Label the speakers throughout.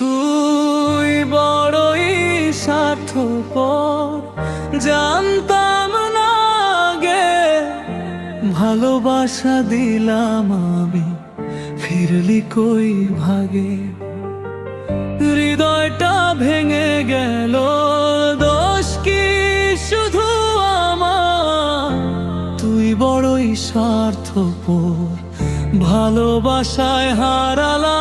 Speaker 1: তুই বড়ই স্বার্থপর। জানতাম না গে ভালোবাসা দিলাম আমি, ফিরলি কই ভাগে? হৃদয়টা ভেঙে গেল, দোষ কি শুধু আমার? তুই বড়ই স্বার্থপর, ভালোবাসায় হারালাম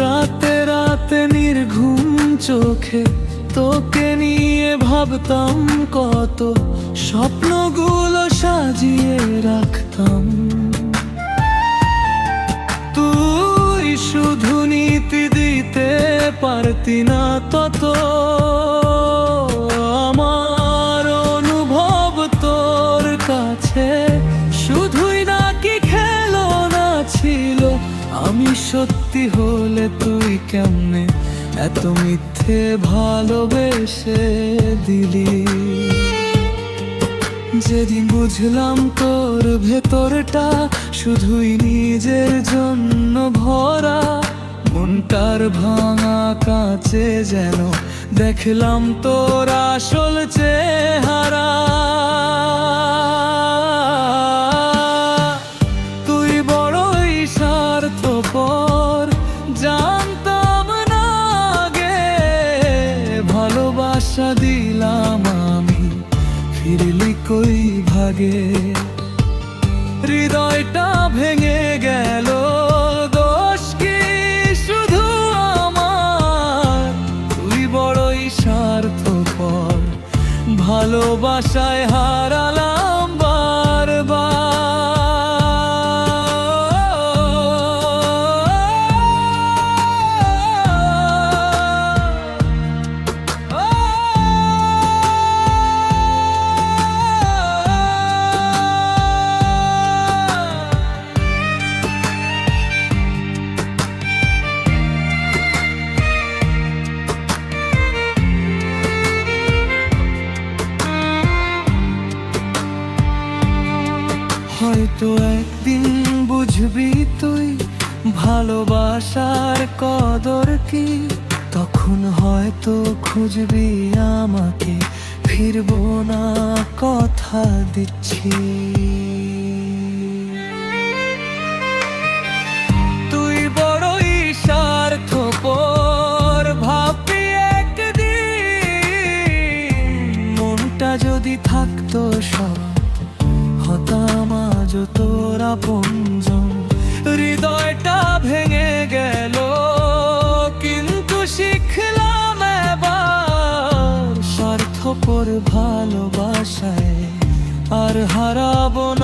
Speaker 1: রাতে রাতে নির্ঘুম চোখে তোকে নিয়ে ভাবতাম কত স্বপ্নগুলো সাজিয়ে রাখতাম। তুই শুধু নীতি দিতে পারতি না তত। সত্যি হলে তুই কেমনে এত মিথ্যে ভালোবেসে দিলি? যেদিন বুঝলাম তোর ভেতরটা শুধুই নিজের জন্য ভরা, মনটার ভাঙা কাছে যেন দেখলাম তোর আসল চেহারা। ভালোবাসা দিলাম আমি। ফিরলি কই ভাগে? হৃদয়টা ভেঙে গেল। দোষ কি শুধু আমার? তুই বড়ই স্বার্থপর। ভালোবাসায় হারালাম হয়তো একদিন বুঝবি তুই ভালোবাসার কদর কি? তখন হয়তো খুঁজবি আমাকে, ফিরবো না কথা দিচ্ছি। তুই বড়ই স্বার্থপর ভাববি একদিন, মনটা যদি থাকতো সব। তোর আপনজন। হৃদয়টা ভেঙে গেল কিন্তু শিখলাম এবার স্বার্থপর ভালোবাসায় আর হারাবো না।